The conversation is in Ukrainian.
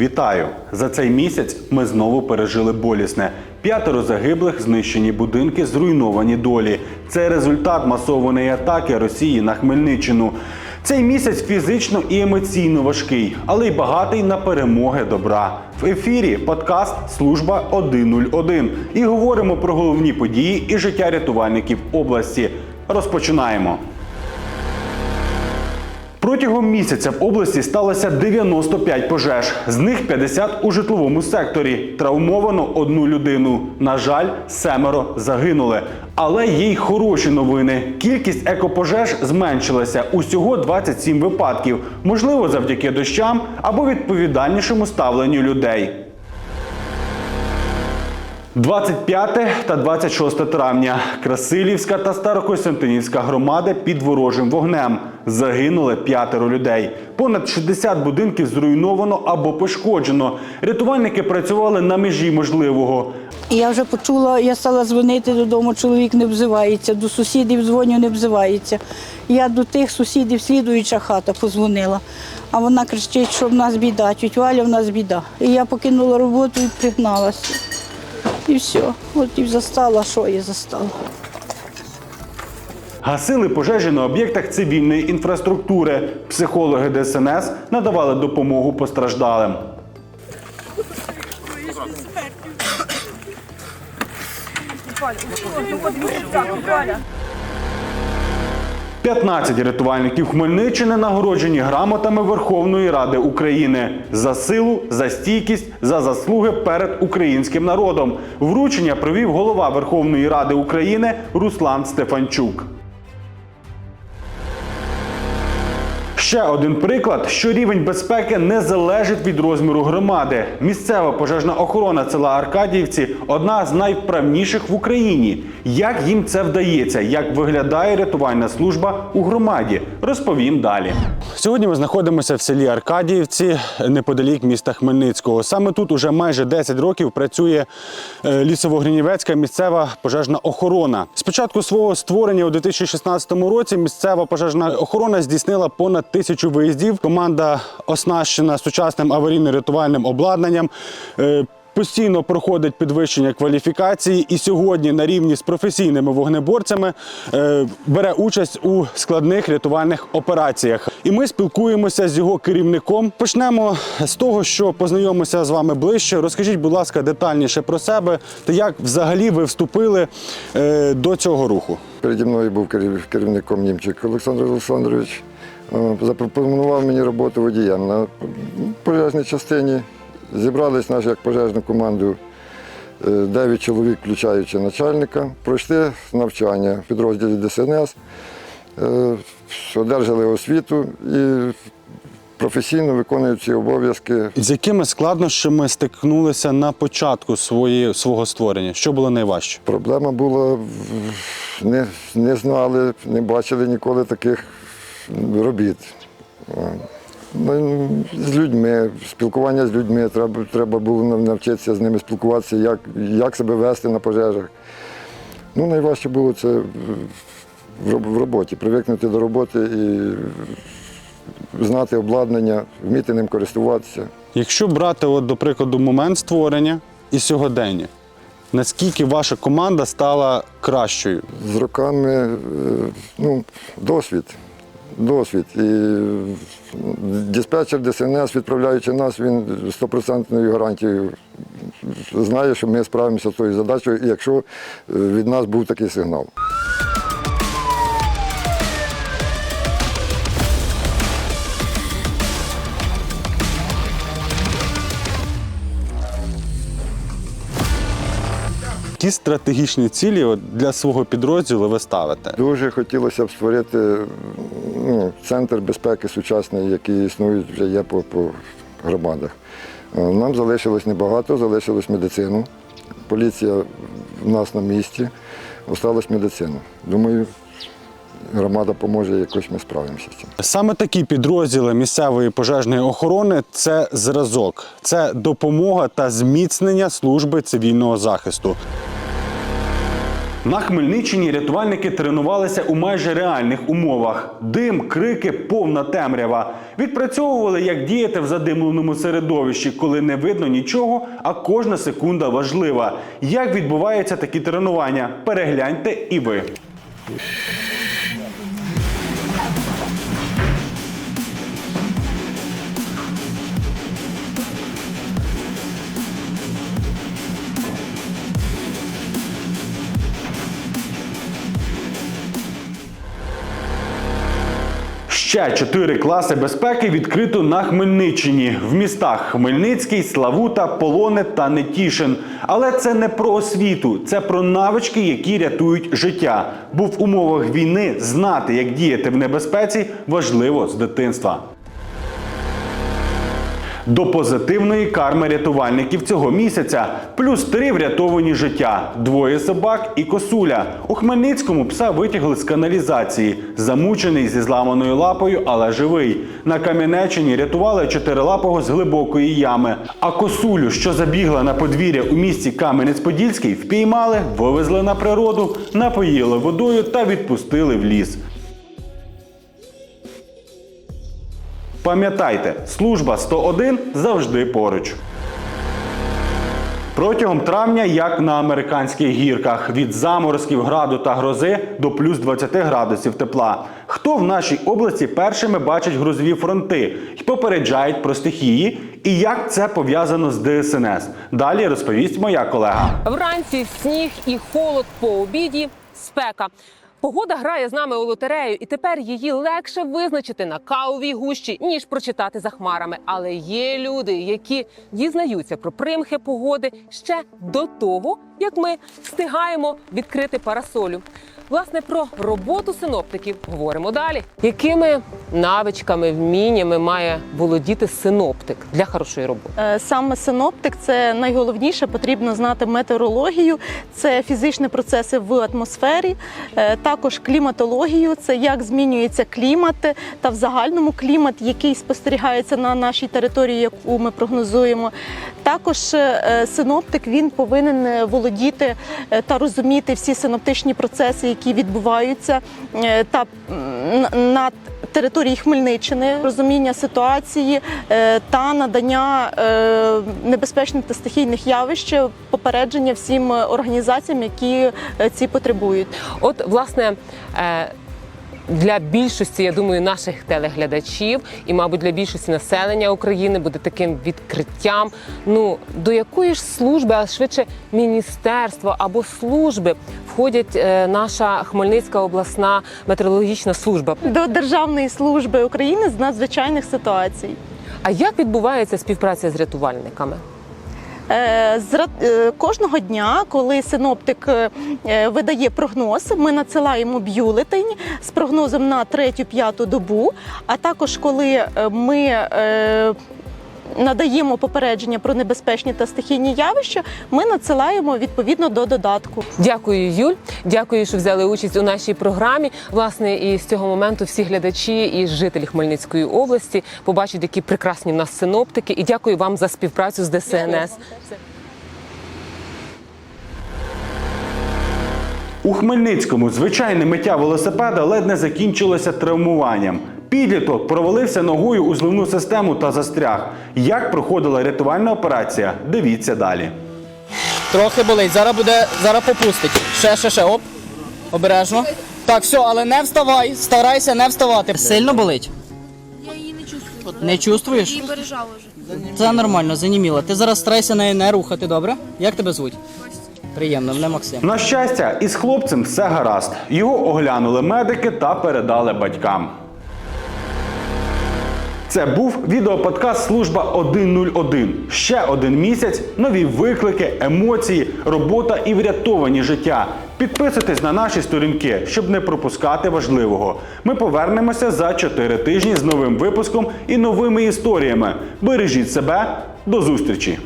Вітаю! За цей місяць ми знову пережили болісне. П'ятеро загиблих, знищені будинки, зруйновані долі. Це результат масованої атаки Росії на Хмельниччину. Цей місяць фізично і емоційно важкий, але й багатий на перемоги добра. В ефірі подкаст Служба 101. І говоримо про головні події і життя рятувальників області. Розпочинаємо. Протягом місяця в області сталося 95 пожеж. З них 50 у житловому секторі. Травмовано одну людину. На жаль, семеро загинули. Але є й хороші новини. Кількість екопожеж зменшилася. Усього 27 випадків. Можливо, завдяки дощам або відповідальнішому ставленню людей. 25 та 26 травня Красилівська та Старокостянтинівська громади під ворожим вогнем. Загинули п'ятеро людей. Понад 60 будинків зруйновано або пошкоджено. Рятувальники працювали на межі можливого. Я вже почула, я стала дзвонити додому, чоловік не взивається, до сусідів дзвоню, не взивається. Я до тих сусідів, слідуюча хата, позвонила. А вона кричить, що в нас біда, тють Валя, в нас біда. І я покинула роботу і пригналася. І все. От і застала, що я застала. Гасили пожежі на об'єктах цивільної інфраструктури. Психологи ДСНС надавали допомогу постраждалим. – 15 рятувальників Хмельниччини нагороджені грамотами Верховної Ради України за силу, за стійкість, за заслуги перед українським народом. Вручення провів голова Верховної Ради України Руслан Стефанчук. Ще один приклад, що рівень безпеки не залежить від розміру громади. Місцева пожежна охорона села Аркадіївці одна з найвправніших в Україні. Як їм це вдається? Як виглядає рятувальна служба у громаді? Розповім далі. Сьогодні ми знаходимося в селі Аркадіївці неподалік міста Хмельницького. Саме тут уже майже 10 років працює е, лісово-гринівецька місцева пожежна охорона. Спочатку свого створення у 2016 році місцева пожежна охорона здійснила понад тисячу виїздів. Команда оснащена сучасним аварійно-рятувальним обладнанням. Е, Постійно проходить підвищення кваліфікації і сьогодні на рівні з професійними вогнеборцями е, бере участь у складних рятувальних операціях. І ми спілкуємося з його керівником. Почнемо з того, що познайомимося з вами ближче. Розкажіть, будь ласка, детальніше про себе та як взагалі ви вступили е, до цього руху. Переді мною був керівником Німчик Олександр Олександрович. Е, Запропонував мені роботу водієм на пожежній частині. Зібрались наші як пожежну команду е, 9 чоловік, включаючи начальника. Пройшли навчання в підрозділі ДСНС, е, одержали освіту і професійно виконують ці обов'язки. З якими складнощами стикнулися на початку своєї, свого створення? Що було найважче? Проблема була, не, не знали, не бачили ніколи таких робіт. Ну, З людьми, спілкування з людьми, треба, треба було навчитися з ними спілкуватися, як, як себе вести на пожежах. Ну, найважче було це в- в роботі, привикнути до роботи і знати обладнання, вміти ним користуватися. Якщо брати, от, до прикладу, момент створення і сьогодення, наскільки ваша команда стала кращою? з роками е, ну, досвід. Досвід. І диспетчер ДСНС, відправляючи нас, він стопроцентною гарантією знає, що ми справимося з тою задачею, якщо е, від нас був такий сигнал. Які стратегічні цілі для свого підрозділу ви ставите? Дуже хотілося б створити ну, центр безпеки сучасний, який існує вже є по, по громадах. Е, Нам залишилось небагато, залишилось медицину. Поліція в нас на місці, осталась медицина. Думаю, громада поможе, якось ми справимося з цим. Саме такі підрозділи місцевої пожежної охорони це зразок, це допомога та зміцнення служби цивільного захисту. На Хмельниччині рятувальники тренувалися у майже реальних умовах: дим, крики, повна темрява. Відпрацьовували, як діяти в задимленому середовищі, коли не видно нічого, а кожна секунда важлива. Як відбуваються такі тренування? Перегляньте і ви. Ще чотири класи безпеки відкрито на Хмельниччині в містах Хмельницький, Славута, Полоне та Нетішин. Але це не про освіту, це про навички, які рятують життя. Бо в умовах війни знати, як діяти в небезпеці, важливо з дитинства. До позитивної карми рятувальників цього місяця плюс три врятовані життя, двоє собак і косуля. У Хмельницькому пса витягли з каналізації, замучений зі зламаною лапою, але живий. На Кам'янеччині рятували чотирилапого з глибокої ями. А косулю, що забігла на подвір'я у місті Кам'янець-Подільський, впіймали, вивезли на природу, напоїли водою та відпустили в ліс. Пам'ятайте, служба 101 завжди поруч. Протягом травня, як на американських гірках, від заморозків, граду та грози до плюс 20 градусів тепла. Хто в нашій області першими бачить грозові фронти і попереджають про стихії, і як це пов'язано з ДСНС? Далі розповість моя колега. Вранці сніг і холод по обіді, спека. Погода грає з нами у лотерею, і тепер її легше визначити на кавовій гущі, ніж прочитати за хмарами. Але є люди, які дізнаються про примхи погоди ще до того, як ми встигаємо відкрити парасолю. Власне, про роботу синоптиків говоримо далі. Якими навичками, вміннями має володіти синоптик для хорошої роботи? Е, Саме синоптик це найголовніше. Потрібно знати метеорологію, це фізичні процеси в атмосфері, е, також кліматологію, це як змінюється клімат та в загальному клімат, який спостерігається на нашій території, яку ми прогнозуємо. Також е, синоптик він повинен володіти е, та розуміти всі синоптичні процеси, які відбуваються е, та над на території Хмельниччини, розуміння ситуації е, та надання е, небезпечних та стихійних явищ, попередження всім організаціям, які е, ці потребують. От, власне, е, для більшості, я думаю, наших телеглядачів і, мабуть, для більшості населення України буде таким відкриттям. Ну до якої ж служби, а швидше міністерства або служби входять е, наша Хмельницька обласна метеорологічна служба. До Державної служби України з надзвичайних ситуацій. А як відбувається співпраця з рятувальниками? Е, е, Кожного дня, коли синоптик е, видає прогноз, ми надсилаємо бюлетень з прогнозом на третю-п'яту добу. А також коли ми надаємо попередження про небезпечні та стихійні явища, ми надсилаємо відповідно до додатку. Дякую, Юль. Дякую, що взяли участь у нашій програмі. Власне, і з цього моменту всі глядачі і жителі Хмельницької області побачать, які прекрасні в нас синоптики. І дякую вам за співпрацю з ДСНС. У Хмельницькому звичайне миття велосипеда ледь не закінчилося травмуванням. Підліток провалився ногою у зливну систему та застряг. Як проходила рятувальна операція? Дивіться далі. Трохи болить. Зараз буде, зараз попустить. Ще, ще, ще, оп. Обережно. Так, все, але не вставай. Старайся не вставати. Сильно болить? Я її не чувствую. Не чувствуєш? Її пережала вже. Це нормально, заніміла. Ти зараз старайся нею не рухати, добре? Як тебе звуть? Приємно, мене Максим. На щастя, із хлопцем все гаразд. Його оглянули медики та передали батькам. Це був відеоподкаст Служба 101. Ще один місяць, нові виклики, емоції, робота і врятовані життя. Підписуйтесь на наші сторінки, щоб не пропускати важливого. Ми повернемося за 4 тижні з новим випуском і новими історіями. Бережіть себе, до зустрічі!